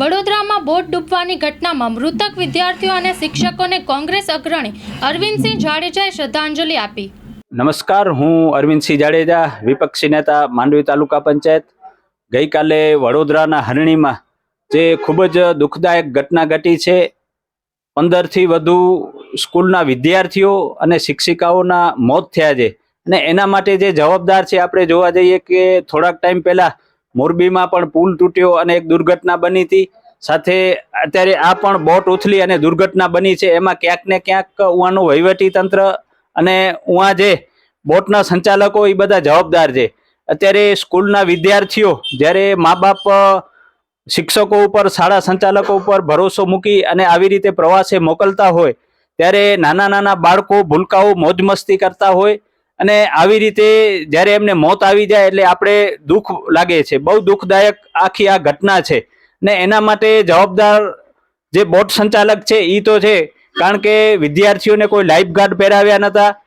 વડોદરામાં બોટ ડૂબવાની ઘટનામાં મૃતક વિદ્યાર્થીઓ અને શિક્ષકોને કોંગ્રેસ અગ્રણી અરવિંદસિંહ જાડેજાએ શ્રદ્ધાંજલિ આપી. નમસ્કાર, હું અરવિંદસિંહ જાડેજા, વિપક્ષી નેતા, માંડવી તાલુકા પંચાયત. ગઈકાલે વડોદરાના હરણીમાં જે ખૂબ જ દુઃખદાયક ઘટના ઘટી છે, પંદરથી વધુ સ્કૂલના વિદ્યાર્થીઓ અને શિક્ષિકાઓના મોત થયા છે. અને એના માટે જે જવાબદાર છે, આપણે જોવા જઈએ કે થોડાક ટાઈમ પહેલા મોરબીમાં પણ પુલ તૂટ્યો અને એક દુર્ઘટના બની હતી. સાથે અત્યારે આ પણ બોટ ઉથલી અને દુર્ઘટના બની છે. એમાં ક્યાંક ને ક્યાંક ઉવાનું વહીવટી તંત્ર અને ઉવા જે બોટના સંચાલકો એ બધા જવાબદાર છે. અત્યારે સ્કૂલના વિદ્યાર્થીઓ જ્યારે મા બાપ શિક્ષકો ઉપર, શાળા સંચાલકો ઉપર ભરોસો મૂકી અને આવી રીતે પ્રવાસે મોકલતા હોય, ત્યારે નાના નાના બાળકો ભૂલકાઓ મોજ મસ્તી કરતા હોય અને આવી રીતે જ્યારે એમને મોત આવી જાય એટલે આપણે દુઃખ લાગે છે. બહુ દુઃખદાયક આખી આ ઘટના છે. ને એના માટે જવાબદાર જે બોટ સંચાલક છે એ તો છે. કારણ કે વિદ્યાર્થીઓને કોઈ લાઈફ ગાર્ડ પહેરાવ્યા નતા.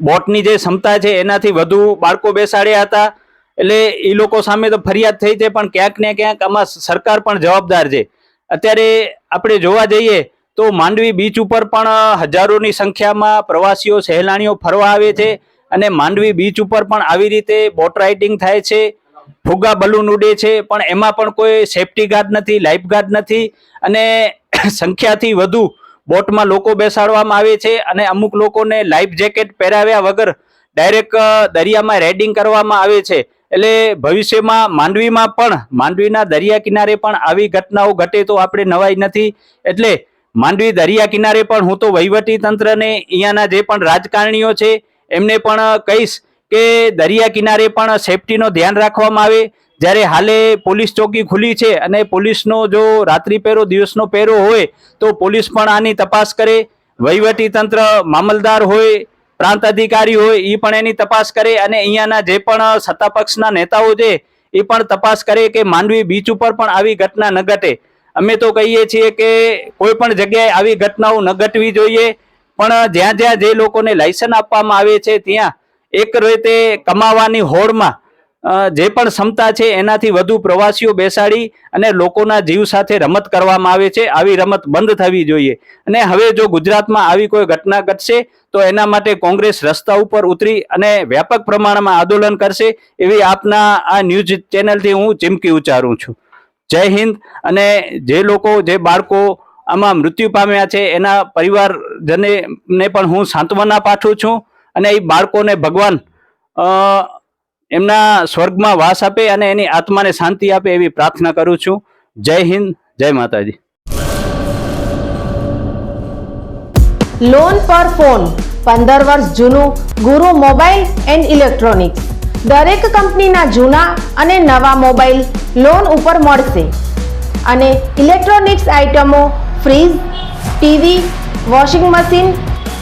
બોટની જે ક્ષમતા છે, એનાથી વધુ બાળકો બેસાડ્યા હતા. એટલે એ લોકો સામે તો ફરિયાદ થઈ છે, પણ ક્યાંક ને ક્યાંક આમાં સરકાર પણ જવાબદાર છે. અત્યારે આપણે જોવા જઈએ તો માંડવી બીચ ઉપર પણ હજારોની સંખ્યામાં પ્રવાસીઓ, સહેલાણીઓ ફરવા આવે છે. અને માંડવી બીચ ઉપર પણ આવી રીતે બોટ રાઇડિંગ થાય છે. ફુગા બલૂન ઉડે છે, પણ એમાં પણ કોઈ સેફટી ગાર્ડ નથી લાઈફ ગાર્ડ નથી, અને સંખ્યાથી વધુ બોટમાં લોકો બેસાડવામાં આવે છે, અને અમુક લોકોને લાઈફ જેકેટ પહેરાવ્યા વગર ડાયરેક્ટ દરિયામાં રાઇડિંગ કરવામાં આવે છે. એટલે ભવિષ્યમાં માંડવીમાં પણ, માંડવીના દરિયા કિનારે પણ આવી ઘટનાઓ ઘટે તો આપણે નવાઈ નથી. એટલે માંડવી દરિયા કિનારે પણ હું તો વહીવટી તંત્રને અહીંયાના જે પણ રાજકારણીઓ છે, એમને પણ કહીશ કે દરિયા કિનારે પણ સેફટીનો ધ્યાન રાખવામાં આવે. જ્યારે હાલે પોલીસ ચોકી ખુલી છે અને પોલીસનો જો રાત્રિ પહેરો, દિવસનો પહેરો હોય, તો પોલીસ પણ આની તપાસ કરે. વહીવટી તંત્ર મામલદાર હોય, પ્રાંત અધિકારી હોય એ પણ એની તપાસ કરે અને અહીંયાના જે પણ સત્તા પક્ષના નેતાઓ છે, એ પણ તપાસ કરે કે માંડવી બીચ ઉપર પણ આવી ઘટના ન ઘટે. અમે તો કહીએ છીએ કે કોઈ પણ જગ્યાએ આવી ઘટનાઓ ન ઘટવી જોઈએ. પણ જ્યાં જ્યાં જે લોકોને લાયસન્સ આપવામાં આવે છે, ત્યાં એક રીતે કમાવાની હોડમાં જે પણ ક્ષમતા છે એનાથી વધુ પ્રવાસીઓ બેસાડી અને લોકોના જીવ સાથે રમત કરવામાં આવે છે. આવી રમત બંધ થવી જોઈએ. અને હવે જો ગુજરાતમાં આવી કોઈ ઘટના ઘટશે, તો એના માટે કોંગ્રેસ રસ્તા ઉપર ઉતરી અને વ્યાપક પ્રમાણમાં આંદોલન કરશે એવી આપના આ ન્યૂઝ ચેનલથી હું ચીમકી ઉચ્ચારું છું. જય હિન્દ. અને જે લોકો, જે બાળકો આમાં મૃત્યુ પામ્યા છે, એના પરિવારજને પણ હું સાંત્વના પાઠવું છું. અને એ બાળકોને ભગવાન એમના સ્વર્ગમાં વાસ આપે અને એની આત્માને શાંતિ આપે એવી પ્રાર્થના કરું છું. જય હિન્દ, જય માતાજી. લોન પર ફોન પંદર વર્ષ જૂનું, ગુરુ મોબાઈલ એન્ડ ઇલેક્ટ્રોનિક્સ. દરેક કંપનીના જૂના અને નવા મોબાઈલ લોન ઉપર મળશે. અને ઇલેક્ટ્રોનિક્સ આઇટમો fridge, TV, washing machine